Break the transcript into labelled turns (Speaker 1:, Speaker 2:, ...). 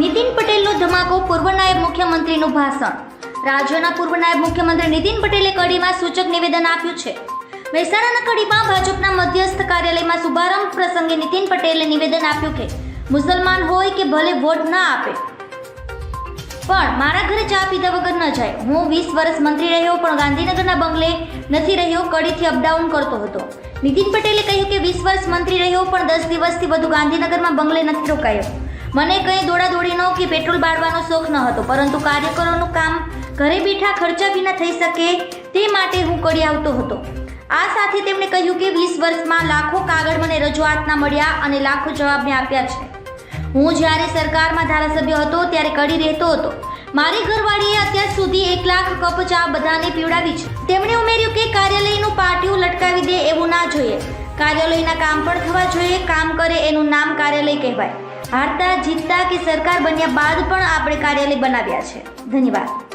Speaker 1: નીતિન પટેલનો ધમાકો પૂર્વ નાયબ મુખ્યમંત્રીનું ભાષણ. રાજ્યના પૂર્વ નાયબ મુખ્યમંત્રી નીતિન પટેલે કડીમાં સૂચક નિવેદન આપ્યું છે. મહેસાણાના કડીમાં ભાજપના મધ્યસ્થ કાર્યાલયમાં શુભારંભ પ્રસંગે નીતિન પટેલે નિવેદન આપ્યું કે, મુસલમાન હોય કે ભલે વોટ ના આપે, પણ મારા ઘરે ચા પીધા વગર ન જાય. હું વીસ વર્ષ મંત્રી રહ્યો, પણ ગાંધીનગરના બંગલે નથી રહ્યો, કડીથી અપડાઉન કરતો હતો. નીતિન પટેલે કહ્યું કે, વીસ વર્ષ મંત્રી રહ્યો, પણ દસ દિવસથી વધુ ગાંધીનગરમાં બંગલે નથી રોકાયો. મને કંઈ દોડાદોડીનો કે પેટ્રોલ બાળવાનો શોખ ન હતો, પરંતુ કાર્યકરોનું કામ ઘરે બેઠા ખર્ચા વિના થઈ શકે તે માટે હું કરી આવતો હતો. આ સાથે તેમણે કહ્યું કે વીસ વર્ષમાં લાખો કાગળ મને રજૂઆતના મળ્યા અને લાખો જવાબ મેં આપ્યા છે. હું જ્યારે સરકારમાં ધારાસભ્ય હતો, ત્યારે કડી રહેતો હતો. મારી ઘરવાળીએ અત્યાર સુધી એક લાખ કપ ચા બધાને પીવડાવી છે. તેમણે ઉમેર્યું કે કાર્યાલયનું પાટિયું લટકાવી દે એવું ના જોઈએ. કાર્યાલયના કામ પણ થવા જોઈએ, કામ કરે એનું નામ કાર્યાલય કહેવાય. હારતા જીતતા કે સરકાર બન્યા બાદ પણ આપણે કાર્યાલય બનાવ્યા છે. ધન્યવાદ.